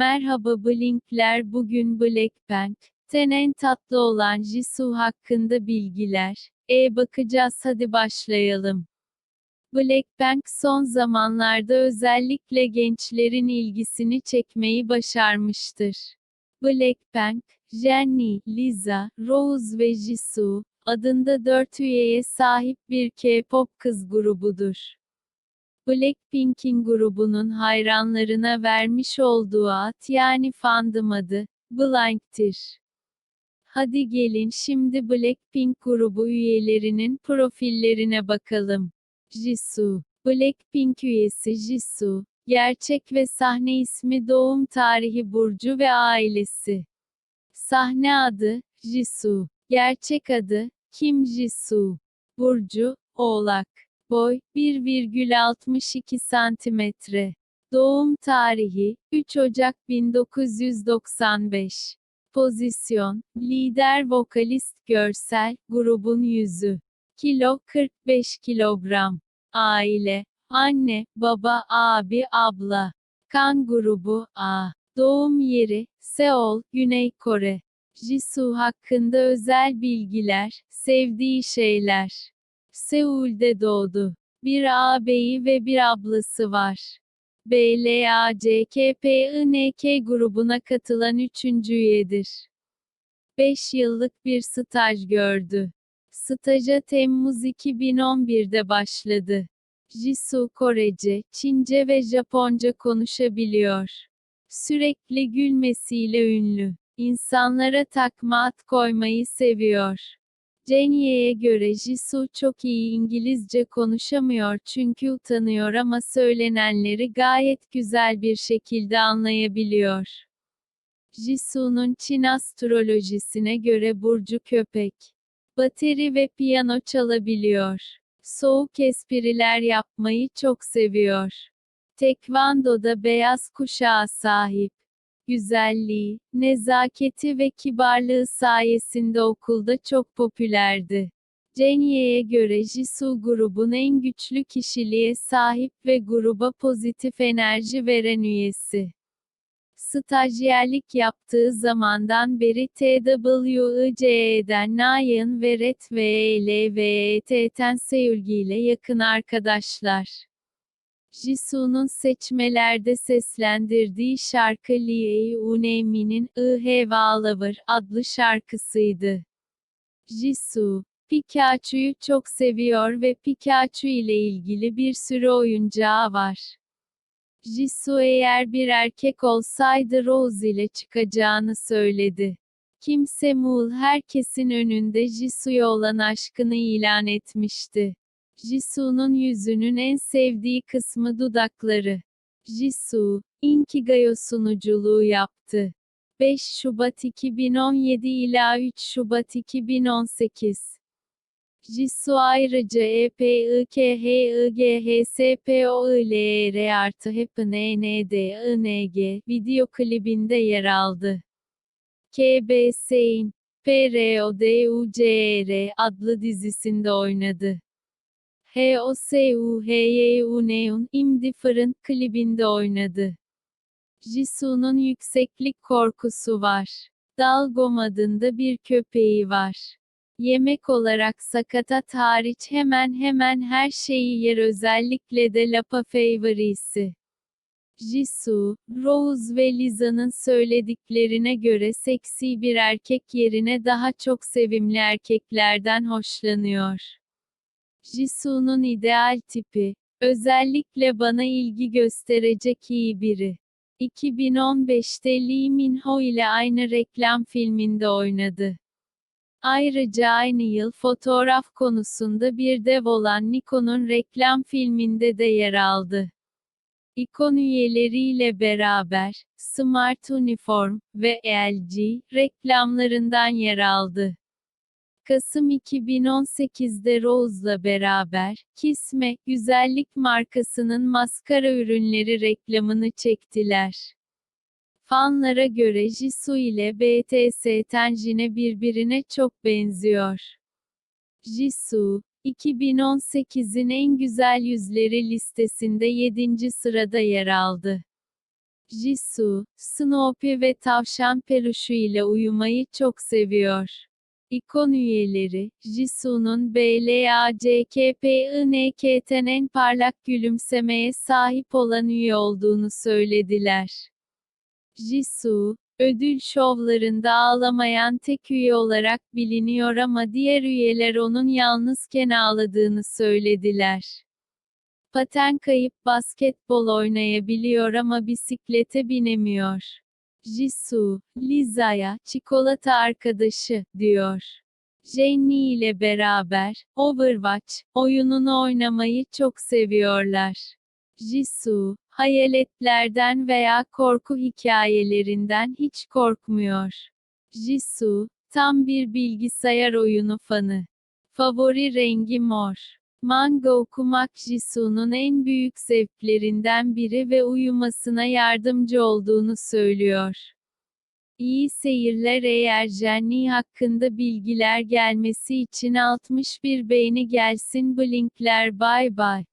Merhaba Blinkler bugün Blackpink, en tatlı olan Jisoo hakkında bilgiler. E bakacağız hadi başlayalım. Blackpink son zamanlarda özellikle gençlerin ilgisini çekmeyi başarmıştır. Blackpink, Jennie, Lisa, Rose ve Jisoo adında 4 üyeye sahip bir K-pop kız grubudur. Blackpink'in grubunun hayranlarına vermiş olduğu ad yani fandom adı, Blink'tir. Hadi gelin şimdi Blackpink grubu üyelerinin profillerine bakalım. Jisoo, Blackpink üyesi Jisoo, gerçek ve sahne ismi doğum tarihi Burcu ve ailesi. Sahne adı, Jisoo, gerçek adı, Kim Jisoo. Burcu, Oğlak. Boy, 1,62 santimetre. Doğum tarihi, 3 Ocak 1995. Pozisyon, lider vokalist görsel, grubun yüzü. Kilo 45 kilogram. Aile, anne, baba, abi, abla. Kan grubu A. Doğum yeri, Seol, Güney Kore. Jisoo hakkında özel bilgiler, sevdiği şeyler. Seul'de doğdu. Bir ağabeyi ve bir ablası var. BLACKPINK grubuna katılan üçüncü üyedir. 5 yıllık bir staj gördü. Staja Temmuz 2011'de başladı. Jisoo Korece, Çince ve Japonca konuşabiliyor. Sürekli gülmesiyle ünlü. İnsanlara takma at koymayı seviyor. Jennie'ye göre Jisoo çok iyi İngilizce konuşamıyor çünkü utanıyor ama söylenenleri gayet güzel bir şekilde anlayabiliyor. Jisoo'nun Çin astrolojisine göre burcu köpek. Bateri ve piyano çalabiliyor. Soğuk espriler yapmayı çok seviyor. Tekvando'da beyaz kuşağa sahip güzelliği, nezaketi ve kibarlığı sayesinde okulda çok popülerdi. Jennie'ye göre Jisoo grubun en güçlü kişiliğe sahip ve gruba pozitif enerji veren üyesi. Stajyerlik yaptığı zamandan beri TWICE'den Nayan ve Red ve LVET'ten Seulgi ile yakın arkadaşlar. Jisoo'nun seçmelerde seslendirdiği şarkı Lee Unemi'nin I Have a Lover adlı şarkısıydı. Jisoo, Pikachu'yu çok seviyor ve Pikachu ile ilgili bir sürü oyuncağı var. Jisoo eğer bir erkek olsaydı Rose ile çıkacağını söyledi. Kim Semul herkesin önünde Jisoo'ya olan aşkını ilan etmişti. Jisoo'nun yüzünün en sevdiği kısmı dudakları. Jisoo, Inkigayo sunuculuğu yaptı. 5 Şubat 2017 ila 3 Şubat 2018. Jisoo ayrıca E EPIKHIGHSPOILR artı Happen END video klibinde yer aldı. KBS'in PRODUCR adlı dizisinde oynadı. HOSUHYUNEUN Indifferent klibinde oynadı. Jisoo'nun yükseklik korkusu var. Dalgom adında bir köpeği var. Yemek olarak sakatat hariç hemen hemen her şeyi yer özellikle de lapa favorisi. Jisoo, Rose ve Lisa'nın söylediklerine göre seksi bir erkek yerine daha çok sevimli erkeklerden hoşlanıyor. Jisoo'nun ideal tipi, özellikle bana ilgi gösterecek iyi biri. 2015'te Lee Min-ho ile aynı reklam filminde oynadı. Ayrıca aynı yıl fotoğraf konusunda bir dev olan Nikon'un reklam filminde de yer aldı. İkon üyeleriyle beraber, Smart Uniform ve LG reklamlarından yer aldı. Kasım 2018'de Rose'la beraber, Kisme, güzellik markasının maskara ürünleri reklamını çektiler. Fanlara göre Jisoo ile BTS Tenjine birbirine çok benziyor. Jisoo, 2018'in en güzel yüzleri listesinde 7. sırada yer aldı. Jisoo, Snoopy ve tavşan peruşu ile uyumayı çok seviyor. İkon üyeleri, Jisoo'nun BLACKPINK'ten en parlak gülümsemeye sahip olan üye olduğunu söylediler. Jisoo, ödül şovlarında ağlamayan tek üye olarak biliniyor ama diğer üyeler onun yalnızken ağladığını söylediler. Paten kayıp basketbol oynayabiliyor ama bisiklete binemiyor. Jisoo, Liza'ya çikolata arkadaşı diyor. Jenny ile beraber Overwatch oyununu oynamayı çok seviyorlar. Jisoo, hayaletlerden veya korku hikayelerinden hiç korkmuyor. Jisoo, tam bir bilgisayar oyunu fanı. Favori rengi mor. Manga okumak Jisoo'nun en büyük zevklerinden biri ve uyumasına yardımcı olduğunu söylüyor. İyi seyirler eğer Jenny hakkında bilgiler gelmesi için 61 beğeni gelsin Blinkler bay bay.